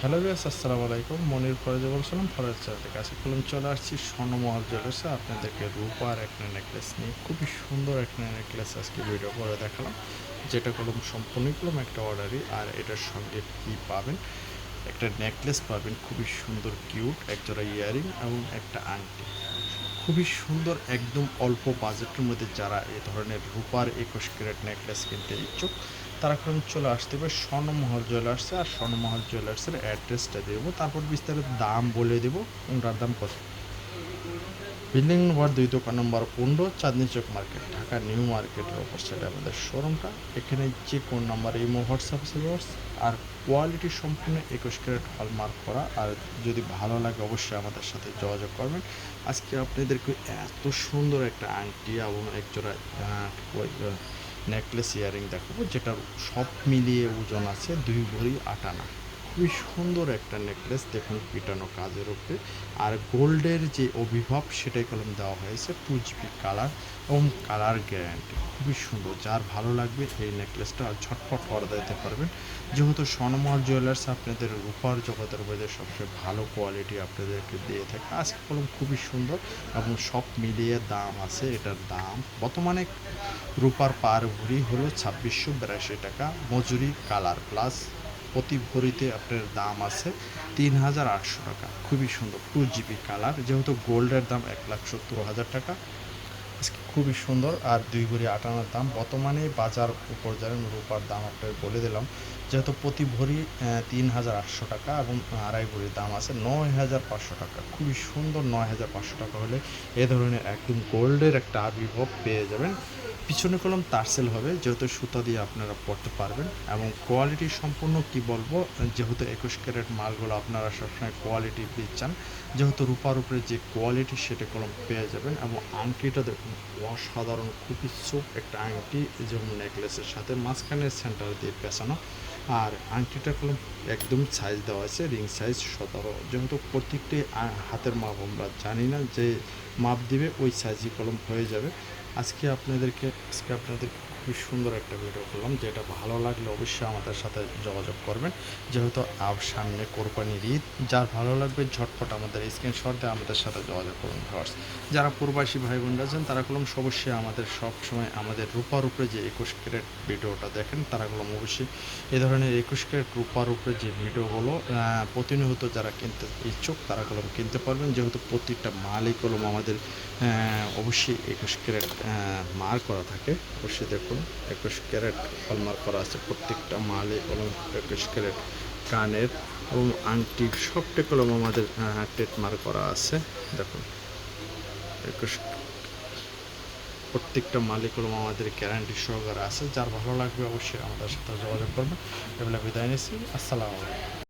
Hello বিয়াস আসসালামু আলাইকুম। মনির ফরাজে বলছিলাম, ফরাজ চার থেকে আজকে কলম চলে আসছি। স্বর্ণমহল জুয়েলার্সে আপনাদেরকে রূপার একটা নেকলেস নিয়ে, খুবই সুন্দর একটা নেকলেস আজকে ভিডিও করে দেখালাম। যেটা করলাম সম্পূর্ণই করলাম একটা অর্ডারই আর এটার সঙ্গে কি পাবেন? একটা নেকলেস পাবেন, খুবই সুন্দর কিউট একজোড়া ইয়ারিং এবং একটা আংটি। খুবই সুন্দর, একদম অল্প বাজেটের মধ্যে যারা এ ধরনের রূপার একুশ ক্যারেট নেকলেস কিনতে ইচ্ছুক তারা এখন চলে আসতে হবে স্বর্ণমহল জুয়েলার্সে, আর স্বর্ণমহল জুয়েলার্সের অ্যাড্রেসটা দেবো। তারপর বিস্তারিত দাম বলে দেবো, কোনটার দাম কত? বিল্ডিং নম্বর দুই, দোকান নম্বর পনেরো, চাঁদনি চক মার্কেট, ঢাকা নিউ মার্কেটের অপর সাইডে আমাদের শোরুমটা। এখানে যে কোন নাম্বার ইমো, হোয়াটসঅ্যাপ সার্ভিস আর কোয়ালিটি সম্পূর্ণ একুশ ক্যারেট হলমার্ক করা, আর যদি ভালো লাগে অবশ্যই আমাদের সাথে যোগাযোগ করবেন। আজকে আপনাদেরকে এত সুন্দর একটা আংটি এবং একজোড়া নেকলেস ইয়ারিং দেখাবো যেটার সব মিলিয়ে ওজন আছে দুই ভরি আটানা। খুবই সুন্দর একটা নেকলেস দেখুন পিটানো কাজের উপরে। আর গোল্ডের যে অভিভাব, সেটাই কলম দেওয়া হয়েছে টু জিবি কালার এবং কালার গ্যারান্টি খুবই সুন্দর, যার ভালো লাগবে এই নেকলেসটা ঝটপট অর্ডার দিতে পারবেন। যেহেতু স্বর্ণমহল জুয়েলার্স আপনাদের রূপার জগতের মধ্যে সবচেয়ে ভালো কোয়ালিটি আপনাদেরকে দিয়ে থাকে আজকে কলম খুবই সুন্দর এবং সব মিলিয়ে দাম আছে, এটার দাম বর্তমানে রূপার পার ভরি হলো ছাব্বিশশো বিরাশি টাকা, মজুরি কালার প্লাস প্রতি ভরিতে আপনার দাম আছে তিন হাজার আটশো টাকা। খুবই সুন্দর টু জিবি কালার যেহেতু গোল্ডের দাম এক লাখ সত্তর হাজার টাকা। খুবই সুন্দর, আর দুই ভরি আটানার দাম। বর্তমানে বাজার পর্যায়ে রূপার দাম আপনাকে বলে দিলাম, যেহেতু প্রতি ভরি তিন হাজার আটশো টাকা এবং আড়াই ভরির দাম আছে নয় হাজার পাঁচশো টাকা। খুবই সুন্দর নয় হাজার পাঁচশো টাকা হলে এ ধরনের একদম গোল্ডের একটা আবির্ভাব পেয়ে যাবেন। পিছনে কলম তারসেল হবে, যেহেতু সুতা দিয়ে আপনারা পড়তে পারবেন। এবং কোয়ালিটি সম্পূর্ণ কি বলব, যেহেতু একুশ ক্যারেট মালগুলো আপনারা সবসময় কোয়ালিটি চান যেহেতু রূপার উপরে যে কোয়ালিটি সেটা কলম পেয়ে যাবেন। এবং আংটিটা দেখুন, অসাধারণ, খুবই চোখ একটা আংটি, যেমন নেকলেসের সাথে মাঝখানের সেন্টার দিয়ে পেঁচানো আর আংটিটা কলম একদম সাইজ দেওয়া আছে রিং সাইজ সতেরো। যেহেতু প্রত্যেকটি হাতের মাপ আমরা জানি না, যে মাপ দিবে ওই সাইজই কলম হয়ে যাবে। আজকে আপনাদেরকে আজকে আপনাদের খুবই সুন্দর একটা ভিডিও করলাম যেটা ভালো লাগলে অবশ্যই আমাদের সাথে যোগাযোগ করবেন। যেহেতু আব সামনে কোরবানির ঈদ, যার ভালো লাগবে ঝটপট আমাদের স্ক্রিনশট দিয়ে আমাদের সাথে যোগাযোগ করুন ভিউয়ার্স যারা প্রবাসী ভাই বোনরা আছেন, তারা কলম অবশ্যই আমাদের সব সময় আমাদের রূপার উপরে যে একুশ ক্যারেট ভিডিওটা দেখেন, তারা কলম অবশ্যই এই ধরনের একুশ ক্যারেট রূপার উপরে যে ভিডিওগুলো প্রতিনিয়ত যারা কিনতে ইচ্ছুক, তারা কলম কিনতে পারবেন। যেহেতু প্রত্যেকটা মালই কলম আমাদের অবশ্যই একুশ ক্যারেট মার করা থাকে, অবশ্যই দেখুন। একুশ ক্যারেট হলমার্ক করা আছে প্রত্যেকটা মালই কলম, একুশ ক্যারেট কানের এবং আংটি সবটা কলম আমাদের ট্রেডমার্ক করা আছে। দেখুন, একুশ প্রত্যেকটা মালিক কলম আমাদের গ্যারান্টি সহকারে আছে। যার ভালো লাগবে অবশ্যই আমাদের সাথে যোগাযোগ করবেন। এগুলো বিদায় নিচ্ছি। আসসালামু আলাইকুম।